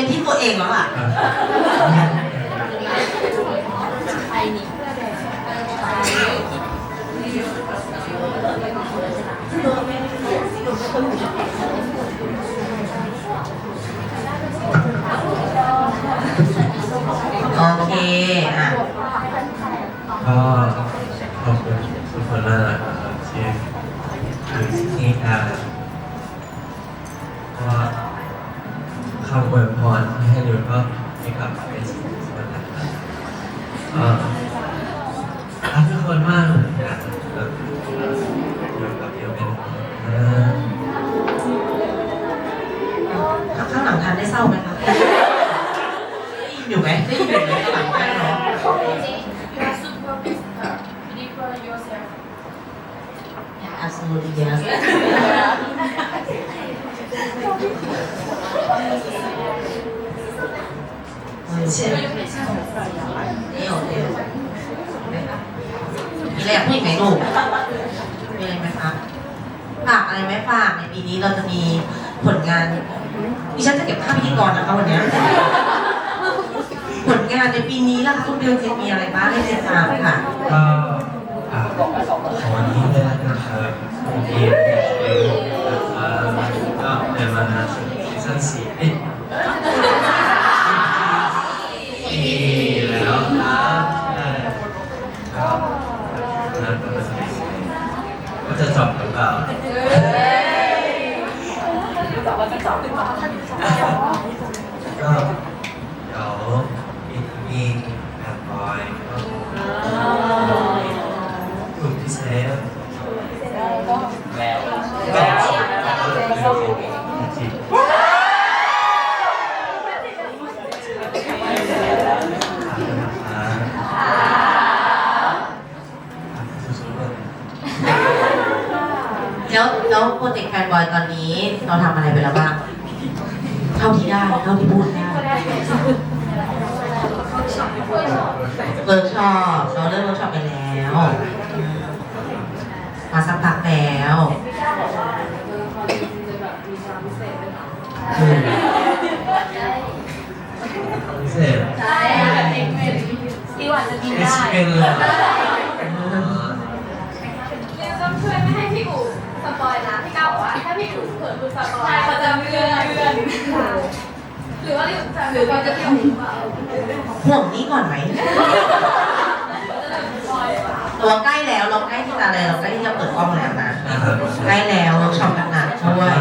เป็นที่ตัวเองแล้วล่ะโอเคอะก็ขอบคุณทุกคนมากนะครับที่อยู่ที่นี่กั คำอวยพรที่ให้ดูก็มีกลับไปสิ่งที่มันนะครับก็รักทุกคนมากเลยนะแบบอยู่กับเดียวเป็นเออข้างหลังทานได้เศร้าไหมคะได้ยินอยู่ไหมได้ยินอยู่ไหมข้างหลังได้เนาะ You are super visitor. Believe for yourself. Yeah, absolutely yes เช่นนี่เคมีอะไรอยากพูดไหมลูกมีอะไรไหมคะฝากอะไรไหมฝากในปีนี้เราจะมีผลงานดิฉันจะเก็บภาพพิธีกรนะคะวันนี้ผลงานในปีนี้ล่ะคะคุณเบลจะมีอะไรบ้างให้ติดตามค่ะก็ขอนี้เลยนะครับผมเองเบลนะครับก็ในมานาซีซั่นสี่ นั่นก็เป็นสิ่งว่าจะจบหรือเปล่าก็เดี๋ยวมีมีแบบบอยก็กลุ่มพิเศษแล้วก็จีบ แล้วแล้วโปรเจกต์แฟนบอยตอนนี้เราทำอะไรไปแล้วบ้าง เท่าที่ได้ เท่าที่พูดได้เวิร์กช็อปเราเริ่มเวิร์กช็อปไปแล้วอืมมาสักพักแล้วอืมพิเศษ ใช่ที่ว่าจะกินเอได้สเป็นเลย เรียกต้องช่วยไม่ให้พี่อู๋สปอยนะพี่ก้าวบอกว่าถ้าพี่อู๋เปิดมือสปอยเขาจะเลื่อนเลื่อนห รือว่าพี่อู๋จะหรือว่าจะพี่อู๋ว่าห่วงนี้ก่อนไหม ตัวใกล้แล้วเราใกล้ที่จะอะไรเราใกล้ที่จะเปิดกล้องแล้วนะ ใกล้แล้วเวิร์กช็อปหนักๆด้วย